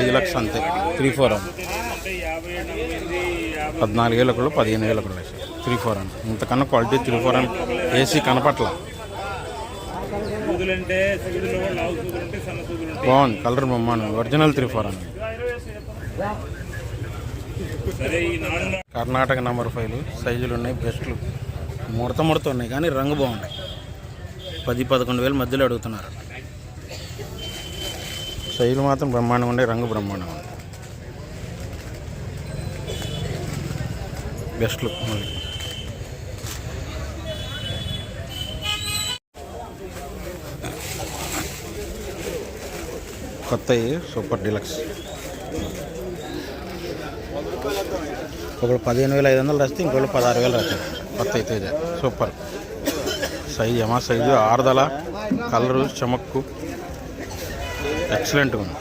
Deluxe అంతే. Three four పద్నాలుగు వేల ఒకళ్ళు పదిహేను వేల ఒకళ్ళు త్రీ ఫోర్ అని ఇంతకన్నా క్వాలిటీ త్రీ ఫోర్ అని ఏసీ కనపట్ల. బాగుంది. కలర్ బొమ్మాను ఒరిజినల్ త్రీ ఫోర్ అని కర్ణాటక నెంబర్ ఫైవ్లు సైజులు ఉన్నాయి బెస్ట్లు. ముడత ముడత ఉన్నాయి కానీ రంగు బాగున్నాయి. పది పదకొండు వేల మధ్యలో అడుగుతున్నారు. శైలి మాత్రం బ్రహ్మాండం ఉండే రంగు బ్రహ్మాండం ఉంది బెస్ట్లు మళ్ళీ కొత్తవి సూపర్ డీలక్స్. ఒకళ్ళు పదిహేను వేల ఐదు వందలు రాస్తే ఇంకోళ్ళు పదహారు వేలు రాశారు. కొత్త అయితే సూపర్. సైజు ఏమా సైజు ఆరుదల కలరు చమక్కు. ఎక్సలెంట్గా ఉంది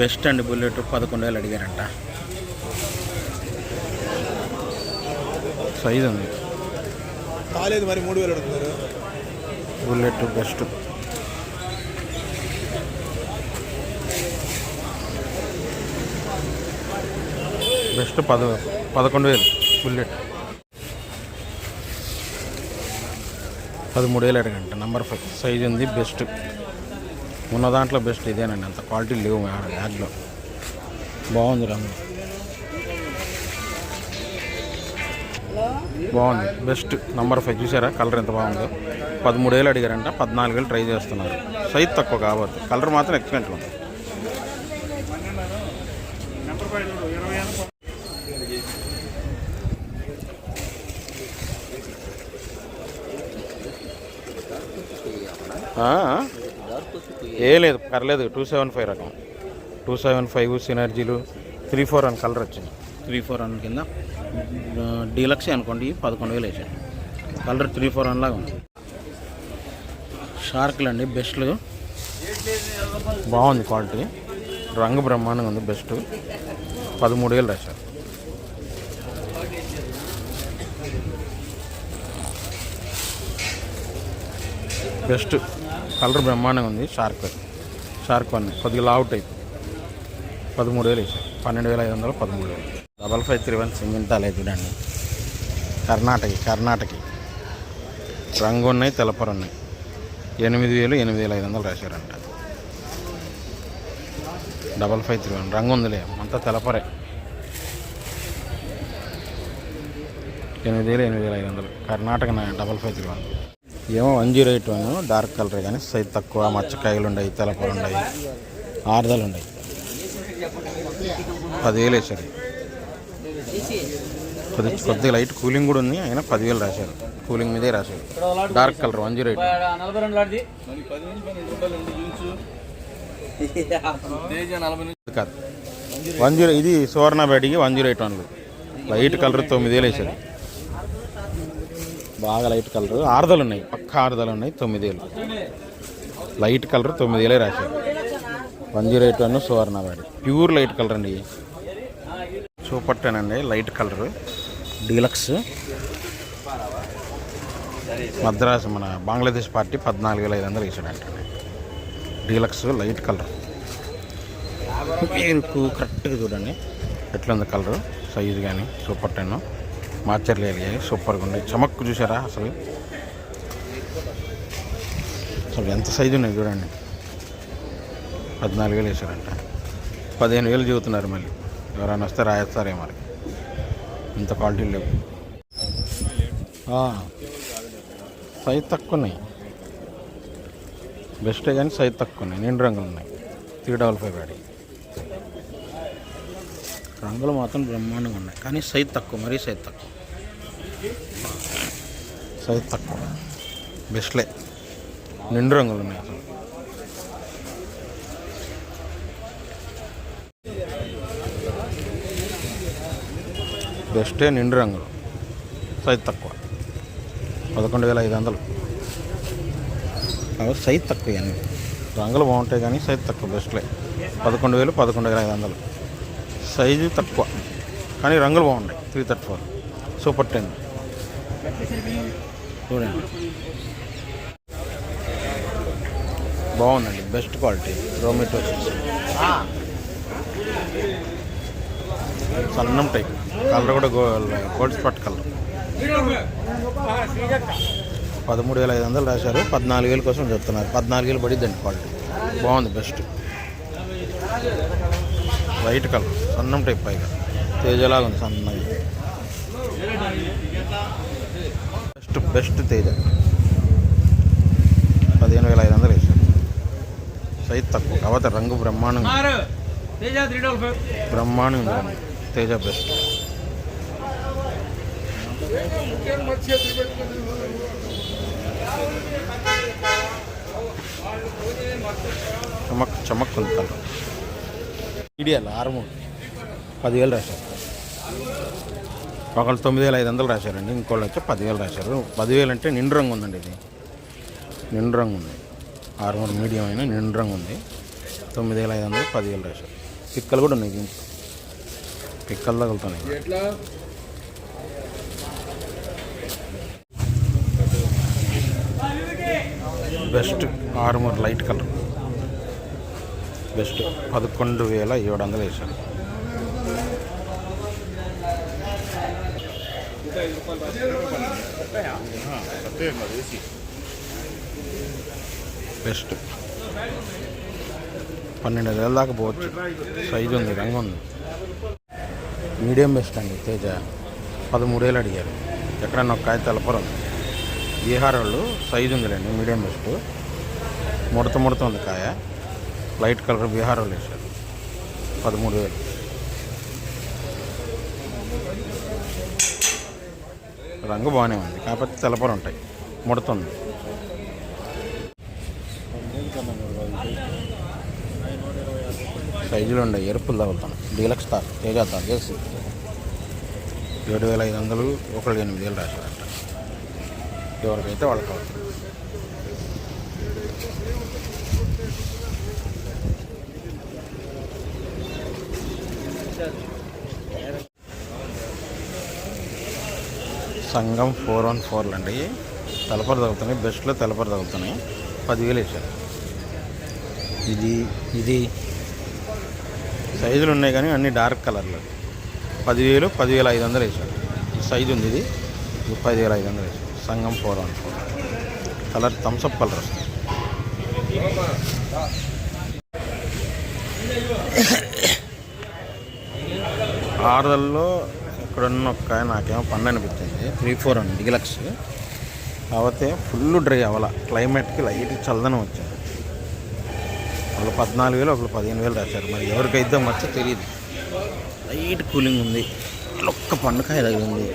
బెస్ట్ అండి బుల్లెట్ పదకొండు వేలు అడిగారంట. సైజు ఉంది. కాలేదు మరి మూడు వేలు అడుగుతున్నారు. బుల్లెట్ బెస్ట్ బెస్ట్ పద పదకొండు వేలు బుల్లెట్ పదమూడు వేలు అడగంట నెంబర్ ఫైవ్ సైజ్ ఉంది బెస్ట్ ఉన్న దాంట్లో బెస్ట్ ఇదేనండి అంత. క్వాలిటీ లేవు బ్యాగ్లో బాగుంది రంగు బాగుంది. బెస్ట్ నెంబర్ ఫైవ్ చూసారా? కలర్ ఎంత బాగుందో. పదమూడు వేలు అడిగారంట పద్నాలుగు వేలు ట్రై చేస్తున్నారు. సైజ్ తక్కువ కాబట్టి కలర్ మాత్రం ఎక్సలెంట్ ఉంది నెంబర్ ఫైవ్ చూడు ఇరవై అనుకో ఆ? ఏ లేదు పర్లేదు. టూ సెవెన్ ఫైవ్ రకం. టూ సెవెన్ ఫైవ్ సినర్జీలు. త్రీ ఫోర్ అని కలర్ వచ్చింది. త్రీ ఫోర్ అన్ కింద. డీలక్సే అనుకోండి పదకొండు వేలు వేసాను కలర్ త్రీ ఫోర్ అన్ లాగా ఉంది. షార్క్లు అండి బెస్ట్లు. బాగుంది క్వాలిటీ. రంగు బ్రహ్మాండంగా ఉంది బెస్ట్. పదమూడు వేలు రాశారు. బెస్ట్. కలర్ బ్రహ్మాండంగా ఉంది. షార్క్. Shark one. కొద్దిగా లావు టైప్. పదమూడు వేలు వేసారు. పన్నెండు వేల ఐదు వందలు పదమూడు వేలు. డబల్ ఫైవ్ త్రీ వన్ సింగింటాలే చూడండి. కర్ణాటక కర్ణాటక. రంగు ఉన్నాయి తెలపరు ఉన్నాయి. ఎనిమిది వేలు ఎనిమిది వేల ఐదు వందలు రాశారంట. Double five three one. రంగు ఉందిలే. అంతా తెలపరే. ఎనిమిది వేలు ఎనిమిది వేల ఐదు వందలు. Karnataka double five three one. ఏమో one zero eight one dark colour కానీ సైజ్ తక్కువ మచ్చకాయలు ఉన్నాయి తెలపలు ఉన్నాయి ఆరుదలు ఉన్నాయి పదివేలు వేసారు కొద్ది కొద్దిగా లైట్ కూలింగ్ కూడా ఉంది అయినా పదివేలు రాశారు. కూలింగ్ మీదే రాశారు. Dark colour one zero eight కాదు. వన్ జీరో ఇది సువర్ణ బ్యాటికి వన్ జీరో ఎయిట్ వన్లు. లైట్ కలర్ తొమ్మిది వేలు వేసారు బాగా లైట్ కలర్ ఆరుదలు ఉన్నాయి. పక్క ఆరుదలు ఉన్నాయి. తొమ్మిదేలు. లైట్ కలర్ తొమ్మిది వేలే రాశారు. వన్ జీరో ఎయిట్ వన్ సువర్ణవాడి ప్యూర్ లైట్ కలర్ అండి సూపర్ టెన్ అండి లైట్ కలర్ డీలక్స్ మద్రాసు మన బంగ్లాదేశ్ పార్టీ పద్నాలుగు వేల ఐదు వందలు వేసాడంట. డీలక్స్ లైట్ కలర్ మీకు కరెక్ట్గా చూడండి. ఎట్లా ఉంది కలర్ సైజు కానీ సూపర్ టెన్ మాచర్లేదు కానీ సూపర్గా ఉంది చమక్కు చూసారా అసలు? అసలు ఎంత సైజు ఉన్నాయి చూడండి. పద్నాలుగు వేలు వేసారంట పదిహేను వేలు చెబుతున్నారు మళ్ళీ. ఎవరైనా వస్తే రాయేస్తారే మరి. ఇంత క్వాలిటీ లేవు. సైజ్ తక్కువ ఉన్నాయి. బెస్టే కానీ సైజ్ తక్కువ ఉన్నాయి. నిండు రంగులు ఉన్నాయి. త్రీ డబల్ ఫైవ్ అడి రంగులు మాత్రం బ్రహ్మాండంగా ఉన్నాయి. కానీ సైజ్ తక్కువ మరీ సైజ్ తక్కువ. సైజ్ తక్కువ. బెస్ట్లే. నిండు రంగులు ఉన్నాయి అసలు. బెస్టే నిండు రంగులు. సైజ్ తక్కువ. పదకొండు వేల ఐదు వందలు. కాబట్టి సైజ్ తక్కువ ఇవన్నీ. రంగులు బాగుంటాయి కానీ సైజ్ తక్కువ బెస్ట్లే. పదకొండు వేలు పదకొండు వేల ఐదు వందలు. సైజు తక్కువ. కానీ రంగులు బాగున్నాయి. Three thirty four. Super ten. చూడండి. బాగుందండి బెస్ట్ క్వాలిటీ రోమిటోసిస్ సన్నం టైప్ కలర్ కూడా గో గోల్డ్ స్పాట్ కలర్. పదమూడు వేల ఐదు వందలు రాశారు. పద్నాలుగు వేల కోసం చెప్తున్నారు. పద్నాలుగు వేలు పడిద్దండి క్వాలిటీ బాగుంది బెస్ట్ వైట్ కలర్. సన్నం టైప్ పైగా. తేజలాగా ఉంది సన్నగా. బెస్ట్ బెస్ట్ తేజ పదిహేను వేల ఐదు వందలు వేసారు సైజ్ తక్కువ. కాకపోతే రంగు బ్రహ్మాండంగా. బ్రహ్మాండంగా. తేజ బెస్ట్. చమక్ చమక్ ఉంది కలర్ మీడియాలో ఆరుమూడు పదివేలు రాశారు. ఒకళ్ళు తొమ్మిది వేల ఐదు వందలు రాశారండి ఇంకోళ్ళు వచ్చి పదివేలు రాశారు. పదివేలు అంటే నిండు రంగు ఉందండి ఇది. నిండు రంగు ఉంది. ఆరుమూరు మీడియం అయినా నిండు రంగు ఉంది. తొమ్మిది వేల ఐదు వందలు పదివేలు రాశారు. పిక్కలు కూడా ఉన్నాయి దీంట్లో. పిక్కలు తగులుతున్నాయి. బెస్ట్ ఆరుమూరు లైట్ కలర్. బెస్ట్ పదకొండు వేల ఏడు వందలు వేశారు. బెస్ట్. పన్నెండు వేల దాకా పోవచ్చు. సైజు ఉంది రంగు ఉంది. మీడియం బెస్ట్ అండి తేజ. పదమూడు వేలు అడిగారు. ఎక్కడన్నా ఒక కాయ తెలపరం. బీహార్ వాళ్ళు సైజు ఉందిలేండి మీడియం బెస్ట్. ముడత ముడత ఉంది కాయ. లైట్ కలర్ బీహార్ వాళ్ళు వేశారు. పదమూడు వేలు. రంగు బాగానే ఉంది. కాకపోతే తెలపరు ఉంటాయి. ముడుతుంది. సైజులు ఉండే ఎరుపులు తగులుతాను. డీలక్స్ తార్ తేజ తార్ చేసి ఏడు వేల ఐదు వందలు ఒకళ్ళు ఎనిమిది వేలు రాశారంట. ఎవరికైతే వాళ్ళకి అవుతుంది సంఘం ఫోర్ వన్ ఫోర్లు అండి. తలపరి తగ్గుతున్నాయి. బెస్ట్లో తెలపర తగ్గుతున్నాయి. పదివేలు వేసారు ఇది ఇది సైజులు ఉన్నాయి కానీ అన్ని డార్క్ కలర్లు. పదివేలు పదివేల ఐదు వందలు వేసారు ఈ సైజు ఉంది ఇది. ఇది పదివేల ఐదు వందలు వేసారు సంఘం four one four. Colour Thums Up colour వస్తుంది. ఆరుదల్లో ఇక్కడున్న ఒక నాకేమో పన్ను అనిపించింది. త్రీ ఫోర్ అండి డిలక్స్. కాకపోతే ఫుల్ డ్రై అవ్వాల. క్లైమేట్కి లైట్ చల్లదనం వచ్చింది. వాళ్ళు పద్నాలుగు వేలు ఒకళ్ళు పదిహేను వేలు రాశారు. మరి ఎవరికైతే వచ్చో తెలియదు లైట్ కూలింగ్ ఉంది. ఒక్క పండుకాయ తగిలింది.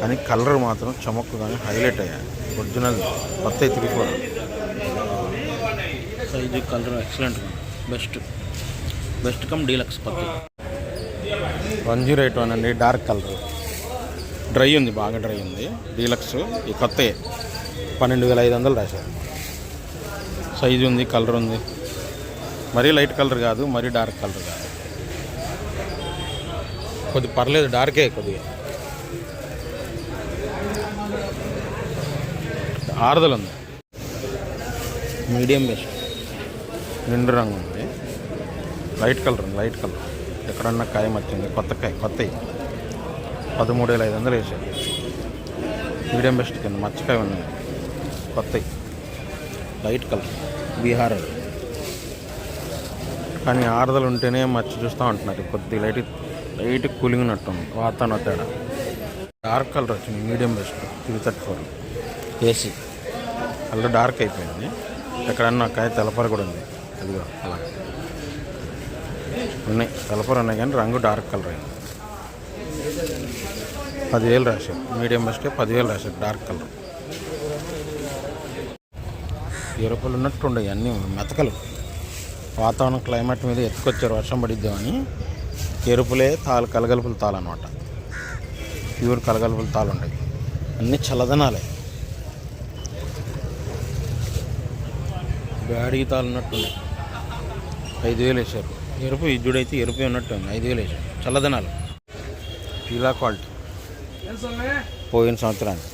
కానీ కలర్ మాత్రం చమక్కు కానీ హైలైట్ అయ్యాయి. ఒరిజినల్ కొత్త three four. Size colour excellent best. Best cum deluxe పత్తి. వన్ జీరో ఎయిట్ వన్ అండి డార్క్ కలర్. డ్రై ఉంది బాగా డ్రై ఉంది. డీలక్స్ ఈ కొత్త పన్నెండు వేల ఐదు వందలు రాశారు. సైజు ఉంది కలర్ ఉంది. మరీ లైట్ కలర్ కాదు మరీ డార్క్ కలర్ కాదు. కొద్ది పర్లేదు డార్కే కొద్దిగా. ఆరుదల ఉంది. Medium best. నిండు రంగు ఉంది. లైట్ కలర్ ఉంది లైట్ కలర్. ఎక్కడన్నా కాయ వచ్చింది కొత్త కాయ కొత్తవి పదమూడు వేల ఐదు వందలు వేసారు. మీడియం బెస్ట్ కింద మచ్చకాయ ఉన్నాయి. కొత్తవి లైట్ కలర్. బీహార్. అది. కానీ ఆరుదలు ఉంటేనే మచ్చ చూస్తూ ఉంటున్నారు. కొద్ది లైట్ లైట్ కూలింగ్ ఉన్నట్టుంది వాతావరణం తేడా. డార్క్ కలర్ వచ్చింది. Medium best. Three thirty four. AC. Colour dark అయిపోయింది. ఎక్కడన్నా కాయ తెలపర కూడా ఉంది. అదిగో అలా. ఉన్నాయి. తెలపర ఉన్నాయి కానీ రంగు డార్క్ కలర్ అయింది. పదివేలు రాశారు మీడియం బస్కే పదివేలు రాశారు డార్క్ కలర్. ఎరుపులు ఉన్నట్టుండే అన్నీ మెతకలు. వాతావరణం క్లైమేట్ మీద ఎత్తుకొచ్చారు వర్షం పడిద్దామని ఎరుపులే తాలు కలగలుపులు తాలు అనమాట ప్యూర్ కలగలుపులు తాలు ఉంటాయి అన్నీ చల్లదనాలే. బ్యాడీ తాలు ఉన్నట్టుండే ఐదు వేలు వేశారు. ఎరుపు ఇద్దుడైతే ఎరుపు ఉన్నట్టు ఉంది. ఐదు వేలు వేసారు చల్లదనాలు. ఇలా క్వాలిటీ. పోయిన సంవత్సరానికి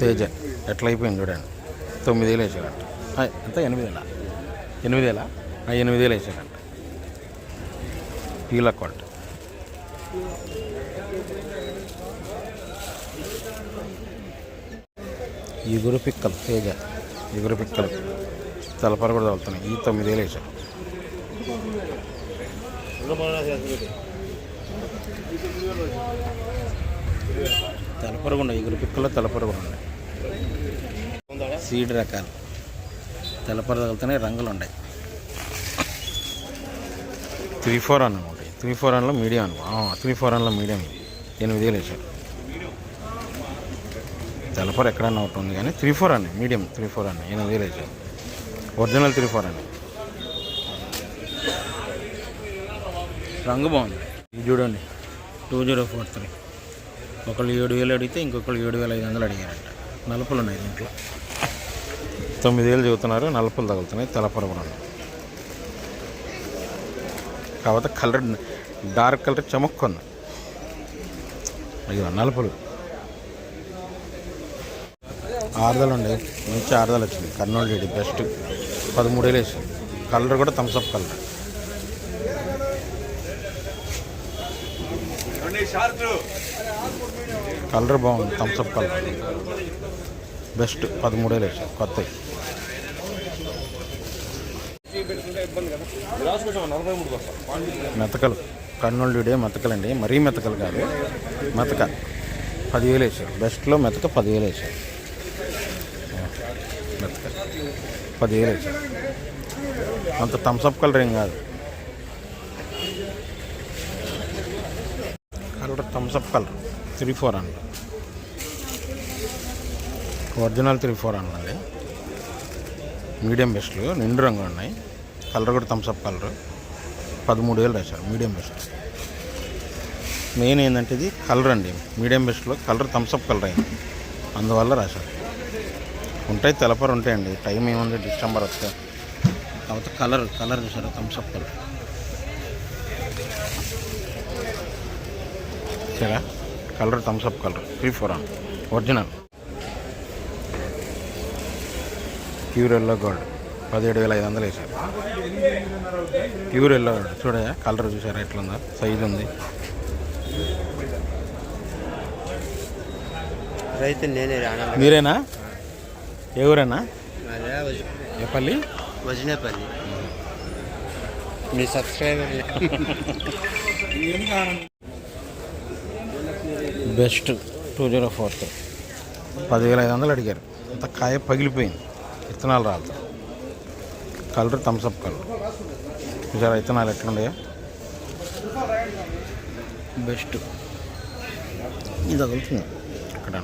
తేజ ఎట్లా అయిపోయింది చూడండి. తొమ్మిది వేలు వేసారంట ఎంత? ఎనిమిది వేల ఎనిమిది వేల ఆ, ఎనిమిది వేలు వేసారంట పీల క్వాలిటీ. ఇగురు పిక్కలు తేజ ఇగురు పిక్కలు. తలపర కూడా తగులుతున్నాయి. ఈ తొమ్మిది వేలు వేసారు తలపర కూడా ఇగురు పిక్కలు తలపర కూడా ఉన్నాయి సీడ్ రకాలు. తెల్లపర తగులుతున్నాయి రంగులు ఉన్నాయి త్రీ ఫోర్ అన్న ఉంటాయి త్రీ ఫోర్ అన్లో మీడియం అనుకో త్రీ ఫోర్ అన్లో మీడియం ఇది. ఎనిమిది వేలు వేసారు తెల్లపర ఎక్కడన్నా ఒకటి ఉంది కానీ త్రీ ఫోర్ అన్న మీడియం త్రీ ఫోర్ అన్న ఎనిమిది వేలు వేసారు ఒరిజినల్ త్రీ ఫోర్ అన్న రంగు బాగుంది. ఇది చూడండి. Two zero four three. ఒకళ్ళు ఏడు వేలు అడిగితే ఇంకొకళ్ళు ఏడు వేల ఐదు వందలు అడిగారంట. నలుపులు ఉన్నాయి దీంట్లో. తొమ్మిది వేలు చెబుతున్నారు నలుపులు తగులుతున్నాయి తెల్లపర కాకపోతే కలర్ డార్క్ కలర్ చమక్కుంది అయ్యో నలుపులు. ఆరుదలు ఉండే మంచి ఆరుదలు వచ్చింది. Kurnool DD best. పదమూడు వేలు వేసింది. కలర్ కూడా థమ్స్అప్ కలర్. కలర్ బాగుంది థమ్స్అప్ కలర్. బెస్ట్ పదమూడు వేలు కొత్త కొత్తవి. మెతకలు కర్నూలు మెతకలండి మరీ మెతకలు కాదు మెతక. పదివేలు వేసారు. బెస్ట్లో మెతక పదివేలు వేసారు. మెతక. పదివేలు వేసారు. అంత థమ్స్అప్ కలర్ ఏం కాదు. Colour Thums Up colour. Three four అండి ఒరిజినల్ త్రీ ఫోర్ అండి మీడియం బెస్ట్లు నిండు రంగు ఉన్నాయి. కలర్ కూడా థమ్స్అప్ కలర్. పదమూడు వేలు రాశారు మీడియం బెస్ట్. మెయిన్ ఏంటంటే ఇది కలర్ అండి. మీడియం బెస్ట్లో కలర్ థమ్స్అప్ కలర్ అయింది. అందువల్ల రాశారు. ఉంటాయి తెలపరు ఉంటాయండి. టైం ఏముంది డిసెంబర్ వస్తే. కాకపోతే కలర్ కలర్ చూసారు థమ్స్అప్ కలర్. సరే colour Thums Up colour. Three four on original pure yellow gold పదిహేడు వేల ఐదు వందలు వేసారు ప్యూర్ ఎల్లో గోల్డ్ చూడయా? కలర్ చూసారా? ఎట్లుందో? సైజు ఉంది. రైతు నేనే రానా? మీరేనా? ఏ ఊరేనా? ఏ పల్లి? వజనేపల్లి. మీ subscriber best two zero four పదివేల ఐదు వందలు అడిగారు. అంత కాయ పగిలిపోయింది. విత్తనాలు రాదు కలర్ థమ్స్అప్ కలర్. చూసారా విత్తనాలు ఎట్లున్నాయా బెస్ట్. ఇది తగులుతుంది. ఇక్కడ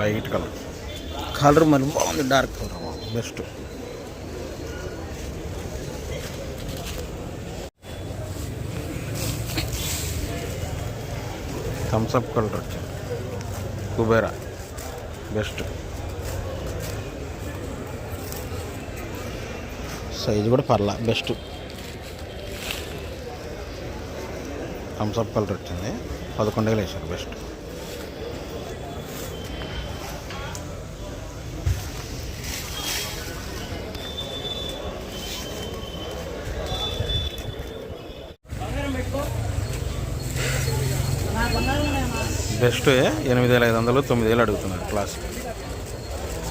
రైట్ కలర్. కలర్ మరి బాగుంది. Dark colour. Best. Thums Up colour వచ్చింది కుబేరా బెస్ట్. సైజు కూడా పర్లా బెస్ట్. థమ్స్అప్ కలర్ వచ్చింది. పదకొండు వేలు వేసారు బెస్ట్. బెస్ట్ ఎనిమిది వేల ఐదు వందలు తొమ్మిది వేలు అడుగుతున్నారు క్లాస్.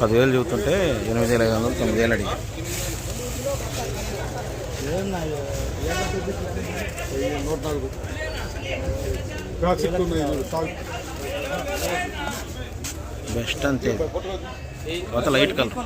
పదివేలు చూస్తుంటే ఎనిమిది వేల ఐదు వందలు తొమ్మిది వేలు అడిగారు. బెస్ట్ అంతే. కొత్త లైట్ కలర్.